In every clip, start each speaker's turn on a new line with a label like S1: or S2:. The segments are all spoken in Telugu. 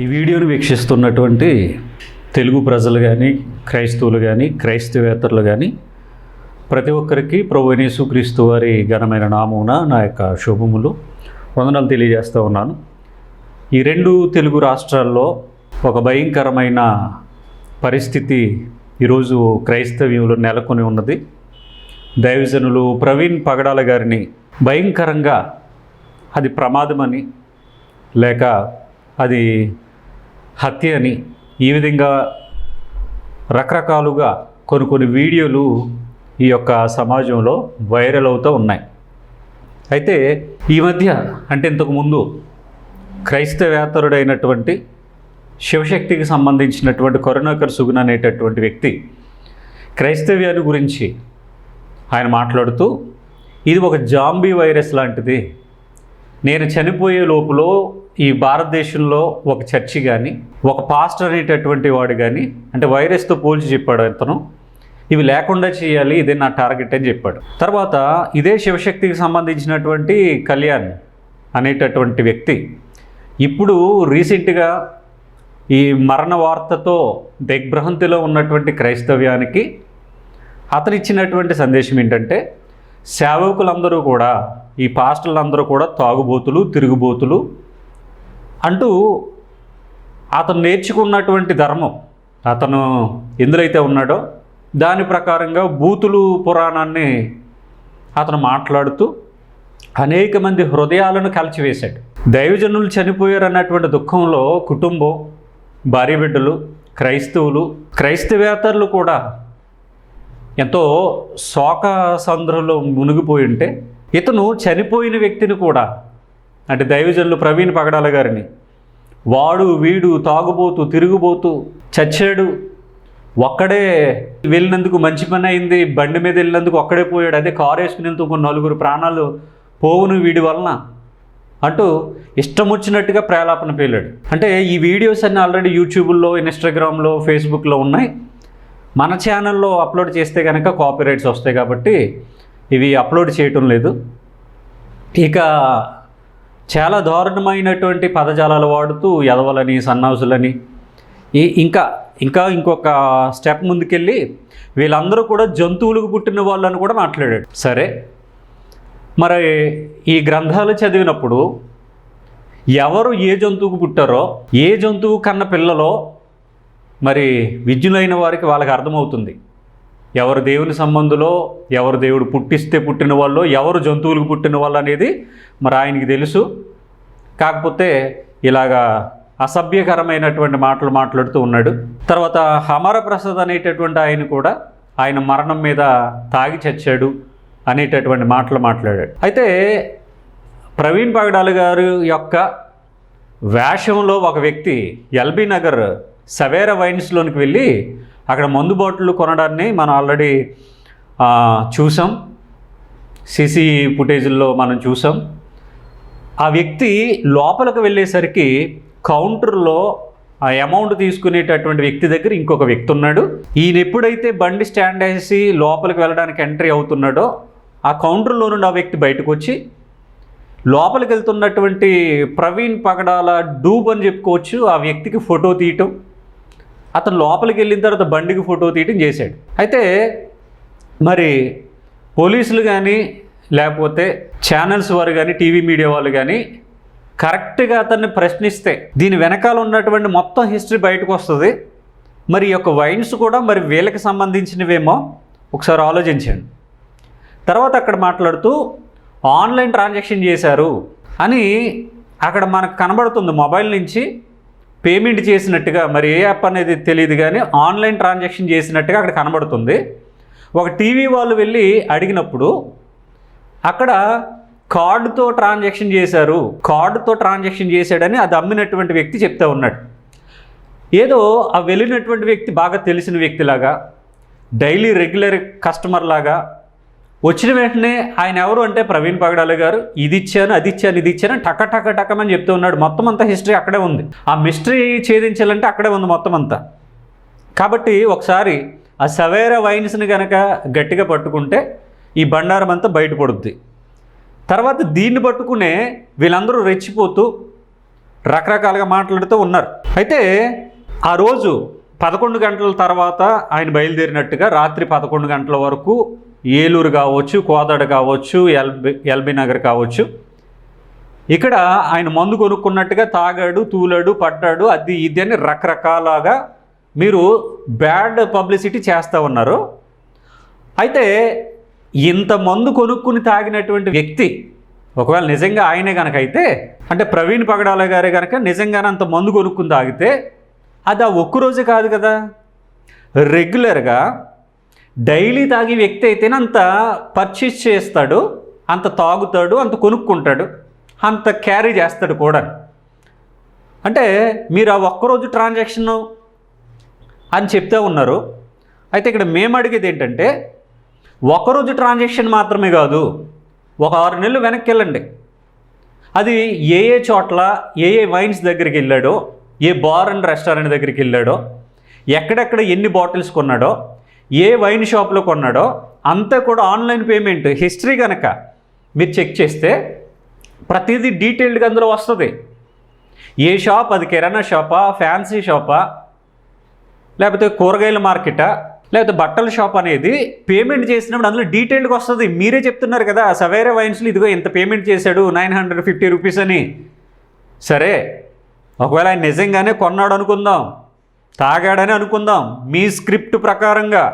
S1: ఈ వీడియోను వీక్షిస్తున్నటువంటి తెలుగు ప్రజలు కానీ క్రైస్తవులు కానీ క్రైస్తవేతరులు కానీ ప్రతి ఒక్కరికి ప్రభు యేసు క్రీస్తు వారి ఘనమైన నామమున నా యొక్క శుభములు వందనాలు తెలియజేస్తూ ఉన్నాను. ఈ రెండు తెలుగు రాష్ట్రాల్లో ఒక భయంకరమైన పరిస్థితి ఈరోజు క్రైస్తవ్యంలో నెలకొని ఉన్నది. దైవజనులు ప్రవీణ్ పగడాల గారిని భయంకరంగా అది ప్రమాదమని లేక అది హత్య అని ఈ విధంగా రకరకాలుగా కొన్ని కొన్ని వీడియోలు ఈ యొక్క సమాజంలో వైరల్ అవుతూ ఉన్నాయి. అయితే ఈ మధ్య అంటే ఇంతకుముందు క్రైస్తవేతరుడైనటువంటి శివశక్తికి సంబంధించినటువంటి కరుణాకర్ సుగుణ అనేటటువంటి వ్యక్తి క్రైస్తవ్యాన్ని గురించి ఆయన మాట్లాడుతూ ఇది ఒక జాంబీ వైరస్ లాంటిది. నేను చనిపోయే లోపల ఈ భారతదేశంలో ఒక చర్చి కానీ ఒక పాస్టర్ అనేటటువంటి వాడు కానీ అంటే వైరస్తో పోల్చి చెప్పాడు అతను ఇవి లేకుండా చేయాలి ఇదే నా టార్గెట్ అని చెప్పాడు. తర్వాత ఇదే శివశక్తికి సంబంధించినటువంటి కళ్యాణ్ అనేటటువంటి వ్యక్తి ఇప్పుడు రీసెంట్గా ఈ మరణ వార్తతో దిగ్భ్రహంతిలో ఉన్నటువంటి క్రైస్తవ్యానికి అతను ఇచ్చినటువంటి సందేశం ఏంటంటే సేవకులందరూ కూడా ఈ పాస్టర్లందరూ కూడా తాగుబోతులు తిరుగుబోతులు అంటూ అతను నేర్చుకున్నటువంటి ధర్మం. అతను ఎందులైతే ఉన్నాడో దాని ప్రకారంగా బూతులు పురాణాన్ని అతను మాట్లాడుతూ అనేక మంది హృదయాలను కలిచివేశాడు. దైవజనులు చనిపోయారు అన్నటువంటి దుఃఖంలో కుటుంబం భార్య బిడ్డలు క్రైస్తవులు క్రైస్తవేతరులు కూడా ఎంతో శోక సంద్రంలో మునిగిపోయి ఉంటే ఇతను చనిపోయిన వ్యక్తిని కూడా అంటే దైవజనులు ప్రవీణ్ పగడాల గారిని. వాడు వీడు తాగుబోతూ తిరుగుబోతూ చచ్చాడు. ఒక్కడే వెళ్ళినందుకు మంచి పని అయింది. బండి మీద వెళ్ళినందుకు ఒక్కడే పోయాడు. అదే కారు వేసుకునేందుకు నలుగురు ప్రాణాలు పోవును వీడి వలన అంటూ ఇష్టం వచ్చినట్టుగా ప్రేలాపన పేలాడు. అంటే ఈ వీడియోస్ అన్నీ ఆల్రెడీ యూట్యూబ్లో ఇన్స్టాగ్రామ్లో ఫేస్బుక్లో ఉన్నాయి. మన ఛానల్లో అప్లోడ్ చేస్తే కనుక కాపీరైట్స్ వస్తాయి కాబట్టి ఇవి అప్లోడ్ చేయటం లేదు. ఇక చాలా దారుణమైనటువంటి పదజాలాలు వాడుతూ ఎదవలని సన్నాసులని. ఈ ఇంకా ఇంకా ఇంకొక స్టెప్ ముందుకెళ్ళి వీళ్ళందరూ కూడా జంతువులకు పుట్టిన వాళ్ళని కూడా మాట్లాడాడు. సరే మరి ఈ గ్రంథాలు చదివినప్పుడు ఎవరు ఏ జంతువుకు పుట్టారో ఏ జంతువు కన్న పిల్లలో మరి విద్యులైన వారికి వాళ్ళకి అర్థమవుతుంది. ఎవరు దేవుని సంబంధులో ఎవరు దేవుడు పుట్టిస్తే పుట్టిన వాళ్ళు ఎవరు జంతువులకు పుట్టిన వాళ్ళు అనేది మరి ఆయనకి తెలుసు. కాకపోతే ఇలాగా అసభ్యకరమైనటువంటి మాటలు మాట్లాడుతూ ఉన్నాడు. తర్వాత హమర ప్రసాద్ అనేటటువంటి ఆయన కూడా ఆయన మరణం మీద తాగి చచ్చాడు అనేటటువంటి మాటలు మాట్లాడాడు. అయితే ప్రవీణ్ పగడాల గారు యొక్క వేషంలో ఒక వ్యక్తి ఎల్బీ నగర్ సవేర వైన్స్లోనికి వెళ్ళి అక్కడ మందు బాటిల్ కొనడాన్ని మనం ఆల్రెడీ చూసాం. సీసీ ఫుటేజ్లో మనం చూసాం. ఆ వ్యక్తి లోపలికి వెళ్ళేసరికి కౌంటర్లో ఆ అమౌంట్ తీసుకునేటటువంటి వ్యక్తి దగ్గర ఇంకొక వ్యక్తి ఉన్నాడు. ఈయన ఎప్పుడైతే బండి స్టాండ్ వేసి లోపలికి వెళ్ళడానికి ఎంట్రీ అవుతున్నాడో ఆ కౌంటర్లో నుండి ఆ వ్యక్తి బయటకు వచ్చి లోపలికి వెళ్తున్నటువంటి ప్రవీణ్ పగడాల డూబ్ అని చెప్పుకోవచ్చు. ఆ వ్యక్తికి ఫోటో తీయటం. అతను లోపలికి వెళ్ళిన తర్వాత బండికి ఫోటో తీయటం చేశాడు. అయితే మరి పోలీసులు కానీ లేకపోతే ఛానల్స్ వారు కానీ టీవీ మీడియా వాళ్ళు కానీ కరెక్ట్గా అతన్ని ప్రశ్నిస్తే దీని వెనకాల ఉన్నటువంటి మొత్తం హిస్టరీ బయటకు వస్తుంది. మరి ఈ యొక్క వైన్స్ కూడా మరి వీళ్ళకి సంబంధించినవేమో ఒకసారి ఆలోచించండి. తర్వాత అక్కడ మాట్లాడుతూ ఆన్లైన్ ట్రాన్సాక్షన్ చేశారు అని అక్కడ మనకు కనబడుతుంది మొబైల్ నుంచి. పేమెంట్ చేసినట్టుగా మరి ఏ యాప్ అనేది తెలియదు కానీ ఆన్లైన్ ట్రాన్సాక్షన్ చేసినట్టుగా అక్కడ కనబడుతుంది. ఒక టీవీ వాళ్ళు వెళ్ళి అడిగినప్పుడు అక్కడ కార్డుతో ట్రాన్సాక్షన్ చేశారు కార్డుతో ట్రాన్సాక్షన్ చేశాడని అది అమ్మినటువంటి వ్యక్తి చెప్తా ఉన్నాడు. ఏదో ఆ వెళ్ళినటువంటి వ్యక్తి బాగా తెలిసిన వ్యక్తిలాగా డైలీ రెగ్యులర్ కస్టమర్ లాగా వచ్చిన వెంటనే ఆయన ఎవరు అంటే ప్రవీణ్ పగడాల గారు ఇది ఇచ్చాను అది ఇచ్చాను ఇది ఇచ్చాను టక టక టకమని చెప్తూ ఉన్నాడు. మొత్తం అంతా హిస్టరీ అక్కడే ఉంది. ఆ మిస్టరీ ఛేదించాలంటే అక్కడే ఉంది మొత్తం అంతా. కాబట్టి ఒకసారి ఆ సవేరా వైన్స్ని కనుక గట్టిగా పట్టుకుంటే ఈ బండారం అంతా బయటపడుద్ది. తర్వాత దీన్ని పట్టుకునే వీళ్ళందరూ రెచ్చిపోతూ రకరకాలుగా మాట్లాడుతూ ఉన్నారు. అయితే ఆ రోజు పదకొండు గంటల తర్వాత ఆయన బయలుదేరినట్టుగా రాత్రి పదకొండు గంటల వరకు ఏలూరు కావచ్చు కోదాడ కావచ్చు ఎల్బి ఎల్బీ నగర్ కావచ్చు. ఇక్కడ ఆయన మందు కొనుక్కున్నట్టుగా తాగాడు తూలాడు పడ్డాడు అది ఇది అని రకరకాలుగా మీరు బ్యాడ్ పబ్లిసిటీ చేస్తూ ఉన్నారు. అయితే ఇంత మందు కొనుక్కుని తాగినటువంటి వ్యక్తి ఒకవేళ నిజంగా ఆయనే కనుక అయితే అంటే ప్రవీణ్ పగడాల గారే కనుక నిజంగానే అంత మందు కొనుక్కుని తాగితే అది ఆ ఒక్కరోజు కాదు కదా. రెగ్యులర్గా డైలీ తాగే వ్యక్తి అయితేనే అంత పర్చేస్ చేస్తాడు అంత తాగుతాడు అంత కొనుక్కుంటాడు అంత క్యారీ చేస్తాడు కూడా. అంటే మీరు ఆ ఒక్కరోజు ట్రాన్సాక్షన్ అని చెప్తే ఉన్నారు. అయితే ఇక్కడ మేము అడిగేది ఏంటంటే ఒకరోజు ట్రాన్సాక్షన్ మాత్రమే కాదు ఒక ఆరు నెలలు వెనక్కి వెళ్ళండి. అది ఏ ఏ చోట్ల ఏ ఏ వైన్స్ దగ్గరికి వెళ్ళాడో ఏ బార్ అండ్ రెస్టారెంట్ దగ్గరికి వెళ్ళాడో ఎక్కడెక్కడ ఎన్ని బాటిల్స్ కొన్నాడో ఏ వైన్ షాప్లో కొన్నాడో అంతా కూడా ఆన్లైన్ పేమెంట్ హిస్టరీ కనుక మీరు చెక్ చేస్తే ప్రతిదీ డీటెయిల్డ్గా అందులో వస్తుంది. ఏ షాప్? అది కిరాణా షాపా? ఫ్యాన్సీ షాపా? లేకపోతే కూరగాయల మార్కెటా? లేకపోతే బట్టల షాప్ అనేది పేమెంట్ చేసినప్పుడు అందులో డీటెయిల్డ్గా వస్తుంది. మీరే చెప్తున్నారు కదా సవేరా వైన్స్లో ఇదిగో ఇంత పేమెంట్ చేశాడు నైన్ హండ్రెడ్ ఫిఫ్టీ రూపీస్ అని. సరే ఒకవేళ ఆయన నిజంగానే కొన్నాడు అనుకుందాం. తాగాడని అనుకుందాం మీ స్క్రిప్ట్ ప్రకారంగా.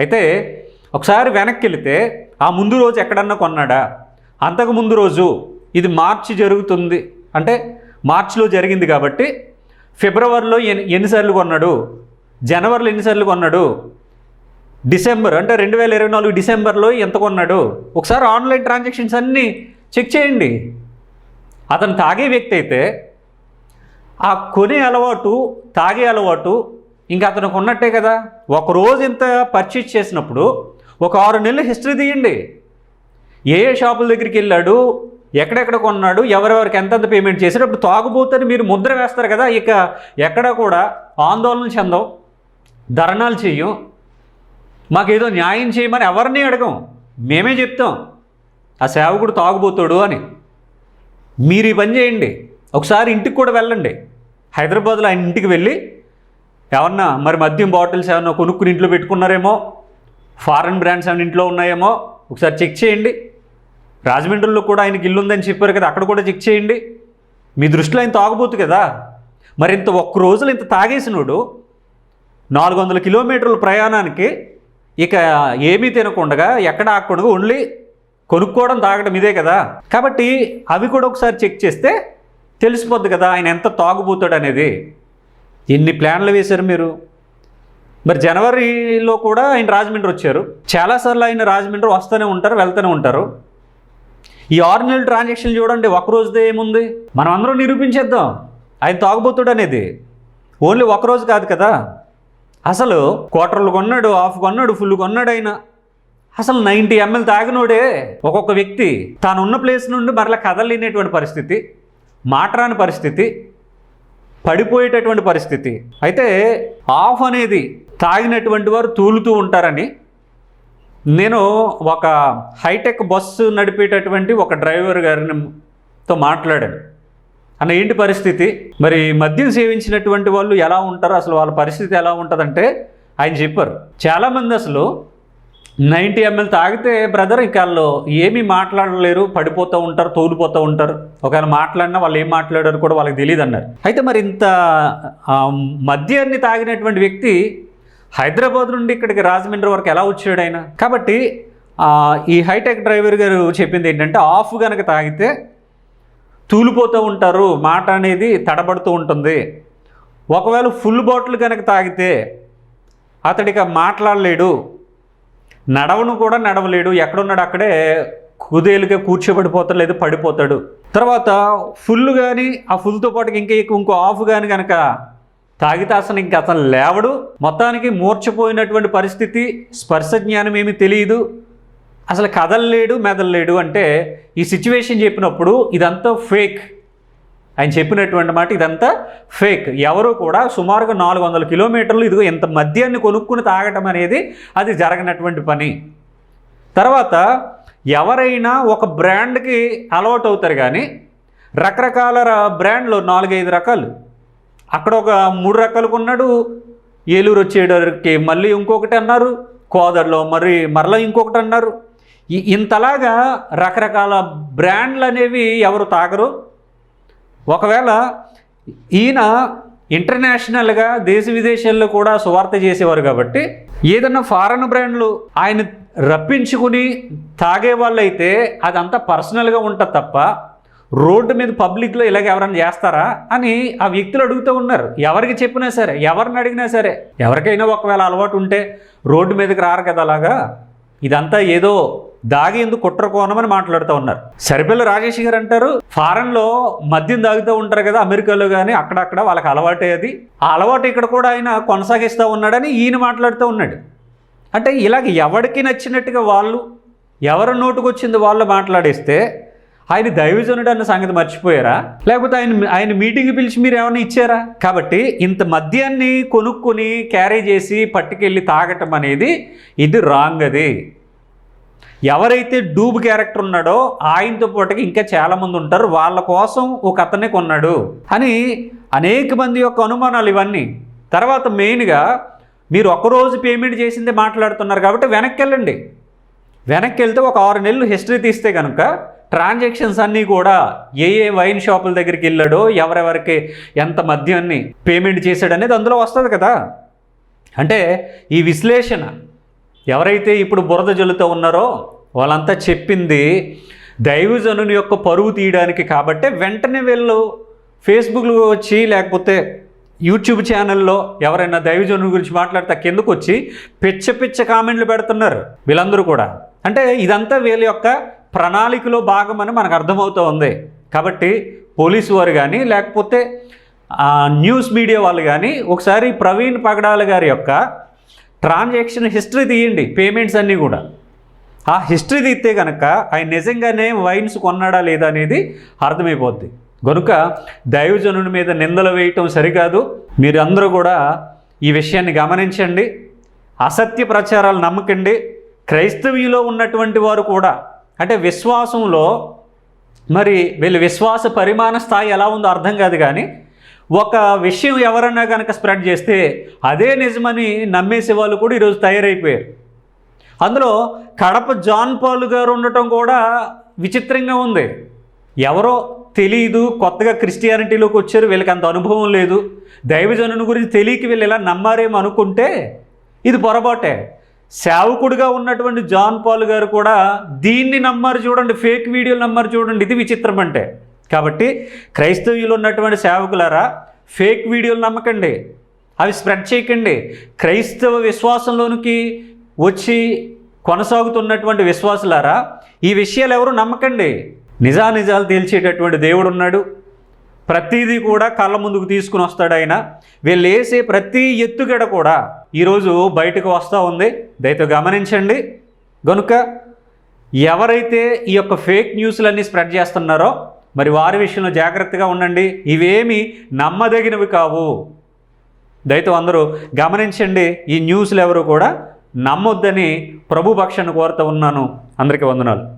S1: అయితే ఒకసారి వెనక్కి వెళితే ఆ ముందు రోజు ఎక్కడన్నా కొన్నాడా? అంతకు ముందు రోజు ఇది మార్చి జరుగుతుంది. అంటే మార్చిలో జరిగింది కాబట్టి ఫిబ్రవరిలో ఎన్ని ఎన్నిసార్లు కొన్నాడు? జనవరిలో ఎన్నిసార్లు కొన్నాడు? డిసెంబర్ అంటే రెండు వేల ఇరవై నాలుగు డిసెంబర్లో ఎంత కొన్నాడు? ఒకసారి ఆన్లైన్ ట్రాన్సాక్షన్స్ అన్నీ చెక్ చేయండి. అతను తాగే వ్యక్తి అయితే ఆ కొనే అలవాటు తాగే అలవాటు ఇంకా అతనికి ఉన్నట్టే కదా. ఒక రోజు ఇంత పర్చేజ్ చేసినప్పుడు ఒక ఆరు నెలలు హిస్టరీ తీయండి. ఏ ఏ షాపుల దగ్గరికి వెళ్ళాడు ఎక్కడెక్కడ కొన్నాడు ఎవరెవరికి ఎంతెంత పేమెంట్ చేశాడు అప్పుడు తాగుబోతని మీరు ముద్ర వేస్తారు కదా. ఇక ఎక్కడ కూడా ఆందోళన చెందం ధర్నాలు చెయ్యం మాకేదో న్యాయం చేయమని ఎవరిని అడగం. మేమే చెప్తాం. ఆ సేవకుడు తాగుబోతాడు అని. మీరు ఈ పని చేయండి. ఒకసారి ఇంటికి కూడా వెళ్ళండి. హైదరాబాద్లో ఆయన ఇంటికి వెళ్ళి ఏమన్నా మరి మద్యం బాటిల్స్ ఏమన్నా కొనుక్కుని ఇంట్లో పెట్టుకున్నారేమో? ఫారెన్ బ్రాండ్స్ ఏమైనా ఇంట్లో ఉన్నాయేమో? ఒకసారి చెక్ చేయండి. రాజమండ్రిలో కూడా ఆయనకి ఇల్లు ఉందని చెప్పారు కదా అక్కడ కూడా చెక్ చేయండి. మీ దృష్టిలో ఆయన తాగబోతు కదా. మరి ఇంత ఒక్క రోజులు ఇంత తాగేసినోడు నాలుగు వందల కిలోమీటర్ల ప్రయాణానికి ఇక ఏమీ తినకుండా ఎక్కడ ఆకుండా ఓన్లీ కొనుక్కోవడం తాగడం ఇదే కదా. కాబట్టి అవి కూడా ఒకసారి చెక్ చేస్తే తెలిసిపోద్ది కదా ఆయన ఎంత తాగుబోతాడు అనేది ఎన్ని ప్లాన్లు వేశారు మీరు. మరి జనవరిలో కూడా ఆయన రాజమండ్రి వచ్చారు. చాలాసార్లు ఆయన రాజమండ్రి వస్తూనే ఉంటారు వెళ్తూనే ఉంటారు. ఈ ఆరు నెలల ట్రాన్సాక్షన్ చూడండి ఒక రోజుదే ఏముంది? మనం అందరం నిరూపించేద్దాం. ఆయన తాగుబోతుడు అనేది ఓన్లీ ఒక రోజు కాదు కదా. అసలు క్వార్టర్లు కొన్నాడు హాఫ్ కొన్నాడు ఫుల్ కొన్నాడు ఆయన. అసలు నైంటీ ఎంఎల్ తాగినోడే ఒక్కొక్క వ్యక్తి. తాను ఉన్న ప్లేస్ నుండి మరలా కదలలేనటువంటి పరిస్థితి. మాటరాని పరిస్థితి పడిపోయేటటువంటి పరిస్థితి. అయితే ఆఫ్ అనేది తాగినటువంటి వారు తూలుతూ ఉంటారని నేను ఒక హైటెక్ బస్సు నడిపేటటువంటి ఒక డ్రైవర్ గారితో మాట్లాడాను. అన్న ఏంటి పరిస్థితి? మరి మద్యం సేవించినటువంటి వాళ్ళు ఎలా ఉంటారు? అసలు వాళ్ళ పరిస్థితి ఎలా ఉంటుందంటే ఆయన చెప్పారు చాలామంది అసలు నైంటీ ఎంఎల్ తాగితే బ్రదర్ ఇక వాళ్ళు ఏమీ మాట్లాడలేరు పడిపోతూ ఉంటారు తోలిపోతూ ఉంటారు. ఒకవేళ మాట్లాడినా వాళ్ళు ఏం మాట్లాడారు కూడా వాళ్ళకి తెలియదు అన్నారు. అయితే మరి ఇంత మద్యాన్ని తాగినటువంటి వ్యక్తి హైదరాబాద్ నుండి ఇక్కడికి రాజమండ్రి వరకు ఎలా వచ్చాడు ఆయన? కాబట్టి ఈ హైటెక్ డ్రైవర్ గారు చెప్పింది ఏంటంటే ఆఫ్ కనుక తాగితే తూలిపోతూ ఉంటారు మాట అనేది తడబడుతూ ఉంటుంది. ఒకవేళ ఫుల్ బాటిల్ కనుక తాగితే అతడిక మాట్లాడలేడు. నడవను కూడా నడవలేడు. ఎక్కడున్నాడు అక్కడే కుదేలుగా కూర్చోబడిపోతాడు లేదా పడిపోతాడు. తర్వాత ఫుల్ కానీ ఆ ఫుల్తో పాటు ఇంకా ఎక్కువ ఇంకో ఆఫ్ కానీ కనుక తాగితే అసలు ఇంకా అతను లేవడు. మొత్తానికి మూర్చపోయినటువంటి పరిస్థితి స్పర్శ జ్ఞానం ఏమీ తెలియదు. అసలు కదలలేడు మెదలలేడు అంటే ఈ సిచ్యువేషన్ చెప్పినప్పుడు ఇదంతా ఫేక్. ఆయన చెప్పినటువంటి మాట ఇదంతా ఫేక్ ఎవరు కూడా సుమారుగా నాలుగు వందల కిలోమీటర్లు ఇదిగో ఇంత మద్యాన్ని కొనుక్కుని తాగటం అనేది అది జరగనటువంటి పని. తర్వాత ఎవరైనా ఒక బ్రాండ్కి అలవాటు అవుతారు కానీ రకరకాల బ్రాండ్లు నాలుగైదు రకాలు. అక్కడ ఒక మూడు రకాలు కొన్నాడు ఏలూరు వచ్చేటరికి మళ్ళీ ఇంకొకటి అన్నారు కోదర్లో మరి మరలా ఇంకొకటి అన్నారు. ఇ- ఇంతలాగా రకరకాల బ్రాండ్లు అనేవి ఎవరు తాగరు? ఒకవేళ ఈయన ఇంటర్నేషనల్గా దేశ విదేశాల్లో కూడా సువార్త చేసేవారు కాబట్టి ఏదన్నా ఫారెన్ బ్రాండ్లు ఆయన రప్పించుకుని తాగే వాళ్ళైతే అదంతా పర్సనల్గా ఉంటుంది తప్ప రోడ్డు మీద పబ్లిక్లో ఇలాగ ఎవరైనా చేస్తారా అని ఆ వ్యక్తులు అడుగుతూ ఉన్నారు. ఎవరికి చెప్పినా సరే ఎవరిని అడిగినా సరే ఎవరికైనా ఒకవేళ అలవాటు ఉంటే రోడ్డు మీదకి రారు కదా అలాగా? ఇదంతా ఏదో దాగేందుకు కుట్ర కోణమని మాట్లాడుతూ ఉన్నారు. సరిపిల్ల రాజేష్ గారు అంటారు ఫారెన్లో మద్యం తాగుతూ ఉంటారు కదా అమెరికాలో కానీ అక్కడక్కడ వాళ్ళకి అలవాటే అది. ఆ అలవాటు ఇక్కడ కూడా ఆయన కొనసాగిస్తూ ఉన్నాడని ఈయన మాట్లాడుతూ ఉన్నాడు. అంటే ఇలాగ ఎవరికి నచ్చినట్టుగా వాళ్ళు ఎవరు నోటుకొచ్చింది వాళ్ళు మాట్లాడేస్తే ఆయన దైవజనుడు అన్న సంగతి మర్చిపోయారా? లేకపోతే ఆయన ఆయన మీటింగ్ పిలిచి మీరు ఏమైనా ఇచ్చారా? కాబట్టి ఇంత మద్యాన్ని కొనుక్కొని క్యారీ చేసి పట్టుకెళ్ళి తాగటం అనేది ఇది రాంగ్ అది. ఎవరైతే డూబ్ క్యారెక్టర్ ఉన్నాడో ఆయనతో పాటుకి ఇంకా చాలామంది ఉంటారు. వాళ్ళ కోసం ఒక అతనే కొన్నాడు అని అనేక మంది యొక్క అనుమానాలు ఇవన్నీ. తర్వాత మెయిన్గా మీరు ఒక్కరోజు పేమెంట్ చేసిందే మాట్లాడుతున్నారు కాబట్టి వెనక్కి వెళ్ళండి. వెనక్కి వెళ్తే ఒక ఆరు నెలలు హిస్టరీ తీస్తే కనుక ట్రాన్సాక్షన్స్ అన్నీ కూడా ఏ ఏ వైన్ షాపుల దగ్గరికి వెళ్ళాడో ఎవరెవరికి ఎంత మద్యాన్ని పేమెంట్ చేశాడు అనేది అందులో వస్తుంది కదా. అంటే ఈ విశ్లేషణ ఎవరైతే ఇప్పుడు బురద జల్లుతూ ఉన్నారో వాళ్ళంతా చెప్పింది దైవజనుని యొక్క పరువు తీయడానికి కాబట్టే వెంటనే వీళ్ళు ఫేస్బుక్లో వచ్చి లేకపోతే యూట్యూబ్ ఛానల్లో ఎవరైనా దైవజనుని గురించి మాట్లాడితే కిందకు వచ్చి పిచ్చ పిచ్చ కామెంట్లు పెడుతున్నారు వీళ్ళందరూ కూడా. అంటే ఇదంతా వీళ్ళ యొక్క ప్రణాళికలో భాగమని మనకు అర్థమవుతూ ఉంది. కాబట్టి పోలీసు వారు కానీ లేకపోతే న్యూస్ మీడియా వాళ్ళు కానీ ఒకసారి ప్రవీణ్ పగడాల గారి యొక్క ట్రాన్సాక్షన్ హిస్టరీ తీయండి పేమెంట్స్ అన్నీ కూడా. ఆ హిస్టరీ తీస్తే కనుక ఆయన నిజంగానే వైన్స్ కొన్నాడా లేదా అనేది అర్థమైపోద్ది. కనుక దైవజనుని మీద నిందలు వేయటం సరికాదు. మీరందరూ కూడా ఈ విషయాన్ని గమనించండి. అసత్య ప్రచారాలు నమ్మకండి. క్రైస్తవ్యులో ఉన్నటువంటి వారు కూడా అంటే విశ్వాసంలో మరి వీళ్ళ విశ్వాస పరిమాణ స్థాయి ఎలా ఉందో అర్థం కాదు కానీ ఒక విషయం ఎవరన్నా కనుక స్ప్రెడ్ చేస్తే అదే నిజమని నమ్మేసే వాళ్ళు కూడా ఈరోజు తయారైపోయారు. అందులో కడప జాన్ పాల్ గారు ఉండటం కూడా విచిత్రంగా ఉంది. ఎవరో తెలియదు కొత్తగా క్రిస్టియానిటీలోకి వచ్చారు వీళ్ళకి అంత అనుభవం లేదు. దైవజనుని గురించి తెలియక వీళ్ళు ఇలా నమ్మారేమో అనుకుంటే ఇది పొరపాటే. సేవకుడిగా ఉన్నటువంటి జాన్ పాల్ గారు కూడా దీన్ని నమ్మారు చూడండి ఫేక్ వీడియోలు నమ్మారు చూడండి ఇది విచిత్రం అంటే. కాబట్టి క్రైస్తవులు ఉన్నటువంటి సేవకులారా ఫేక్ వీడియోలు నమ్మకండి. అవి స్ప్రెడ్ చేయకండి. క్రైస్తవ విశ్వాసంలోనికి వచ్చి కొనసాగుతున్నటువంటి విశ్వాసులారా ఈ విషయాలు ఎవరు నమ్మకండి. నిజానిజాలు తేల్చేటటువంటి దేవుడు ఉన్నాడు ప్రతిదీ కూడా కళ్ళ ముందుకు తీసుకుని వస్తాడు ఆయన. వీళ్ళు వేసే ప్రతి ఎత్తుగడ కూడా ఈరోజు బయటకు వస్తూ ఉంది. దయతో గమనించండి. గనుక ఎవరైతే ఈ యొక్క ఫేక్ న్యూస్లన్నీ స్ప్రెడ్ చేస్తున్నారో మరి వారి విషయంలో జాగ్రత్తగా ఉండండి. ఇవేమి నమ్మదగినవి కావు. దయతో అందరూ గమనించండి ఈ న్యూస్లు ఎవరు కూడా నమ్మొద్దని ప్రభు పక్షాన్ని కోరుతూ ఉన్నాను. అందరికీ వందనాలు.